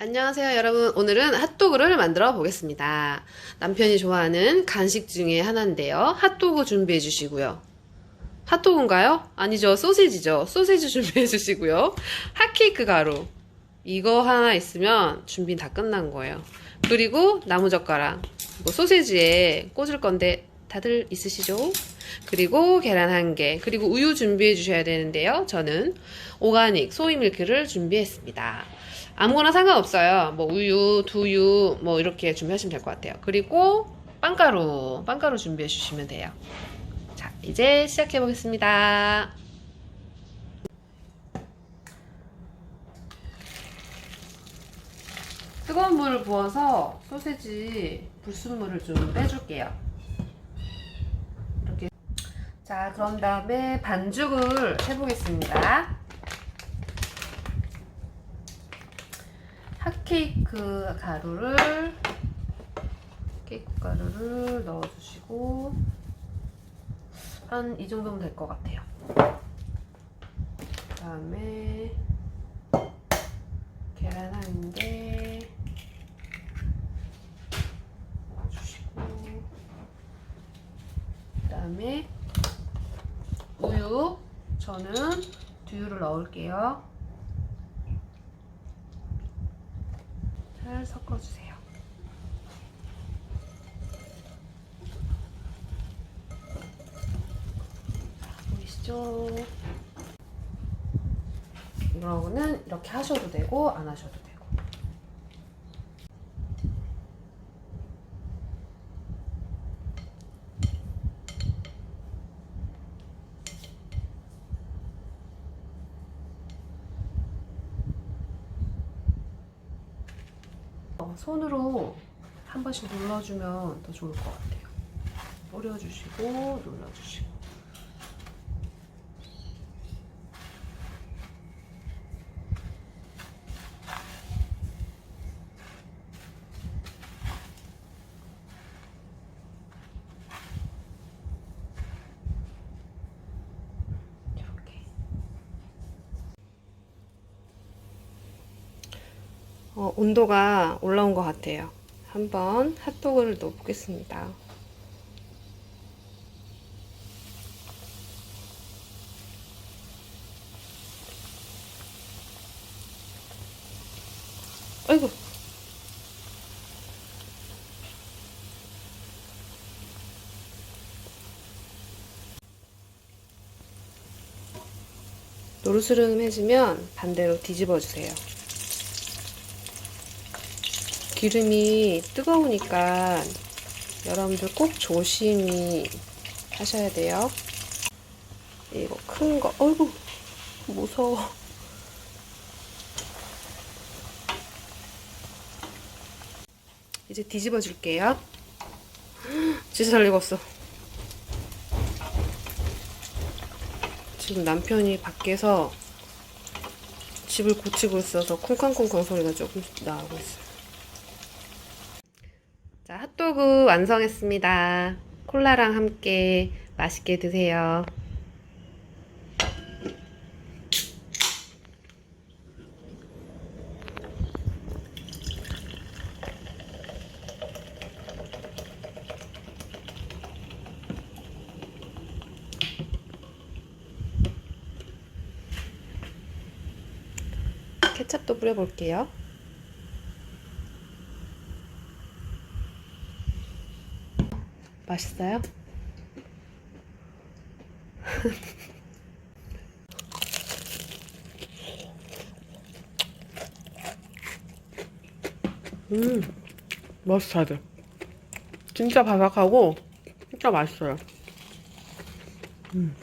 안녕하세요 여러분. 오늘은 핫도그를 만들어 보겠습니다. 남편이 좋아하는 간식 중에 하나인데요. 핫도그 준비해 주시고요. 핫도그인가요? 아니죠 소시지죠. 소시지 준비해 주시고요. 핫케이크 가루. 이거 하나 있으면 준비 다 끝난 거예요. 그리고 나무젓가락. 이거 소시지에 꽂을 건데 다들 있으시죠? 그리고 계란 한 개, 그리고 우유 준비해 주셔야 되는데요. 저는 오가닉 소이 밀크를 준비했습니다. 아무거나 상관없어요. 뭐 우유, 두유, 뭐 이렇게 준비하시면 될 것 같아요. 그리고 빵가루, 빵가루 준비해 주시면 돼요. 자, 이제 시작해 보겠습니다. 뜨거운 물을 부어서 소세지 불순물을 좀 빼줄게요. 자, 그런 다음에 반죽을 해보겠습니다. 핫케이크 가루를 케이크 가루를 넣어주시고 한 이 정도면 될 것 같아요. 그 다음에 계란 한 개 넣어주시고 그 다음에 우유 저는 두유를 넣을게요. 잘 섞어주세요. 보이시죠? 이거는 이렇게 하셔도 되고 안 하셔도 되고. 어, 손으로 한 번씩 눌러주면 더 좋을 것 같아요. 뿌려주시고 눌러주시고. 어, 온도가 올라온 것 같아요. 한번 핫도그를 넣어보겠습니다. 아이고. 노르스름해지면 반대로 뒤집어 주세요. 기름이 뜨거우니까 여러분들 꼭 조심히 하셔야 돼요. 이거 큰 거, 어이구, 무서워. 이제 뒤집어 줄게요. 진짜 잘 익었어. 지금 남편이 밖에서 집을 고치고 있어서 쿵쾅쿵쾅 소리가 조금씩 나오고 있어요. 자, 핫도그 완성했습니다. 콜라랑 함께 맛있게 드세요. 케첩도 뿌려볼게요. 맛있어요? 음, 머스타드. 진짜 바삭하고 진짜 맛있어요. 음.